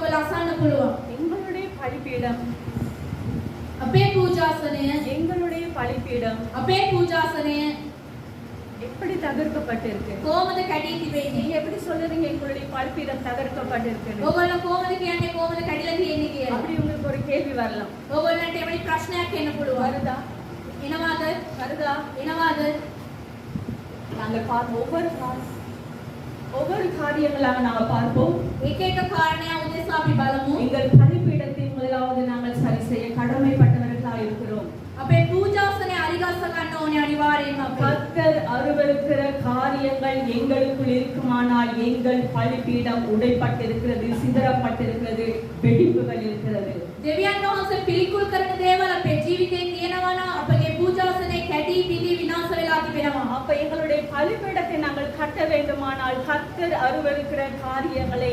ඔයගොල්ලෝ අසන්න පුළුවන්. எங்களுடைய பலிபீடம் අපේ පූජාසනය எங்களுடைய பலிபீடம் අපේ පූජාසනය எப்படி தகர்க்கப்பட்டிருக்கு කොහොමද කැඩී තිබෙන්නේ? நீங்க எப்படி சொல்லுறீங்க எங்களுடைய பலிபீடம் தகர்க்கப்பட்டிருக்கு ඔයගොල්ලෝ කොහොමද කියන්නේ කොහොමද කැඩිලා තියෙන්නේ කියලා? அப்படி உங்களுக்கு ஒரு கேள்வி வரலாம் ඔයගොල්ලන්ට එවැනි ප්‍රශ්නයක් එන්න පුළුවන්. வருதா එනවාද? வருதா එනවාද? நாங்கள் பார்ப்போம் ஒவ்வொரு கா- ஒவ்வொரு காரியங்களாக நாங்கள் பார்ப்போம் එක එක කාරණයක් උදෙසා අපි බලමු. எங்கள் பலிபீடத்தை முதலாவது நாங்கள் சரி செய்ய கடமைப்பட்டவர்களாக இருக்கிறோம் අපේ පූජාසනය අරිගස්ස ගන්න ඕනේ අනිවාර්යෙන්ම අපි. கர்த்தர் அருவருக்கிற காரியங்கள் எங்களுக்குள் இருக்குமானால் எங்கள் பலிபீடம் உடைப்பட்டிருக்கிறது சிதறப்பட்டிருக்கிறது வெடிப்புகள் இருக்கிறது දෙවියන් වහන්සේ පිළිකුල් කරන දේවල් අපේ ජීවිතේ තියෙනවා නම් අපගේ පූජාසනය කැඩී බිඳී විනාශ වෙලා තිබෙනවා. அப்ப எங்களுடைய பலிபீடத்தை நாங்கள் கட்ட வேண்டுமானால் கர்த்தர் அருவருக்கிற காரியங்களை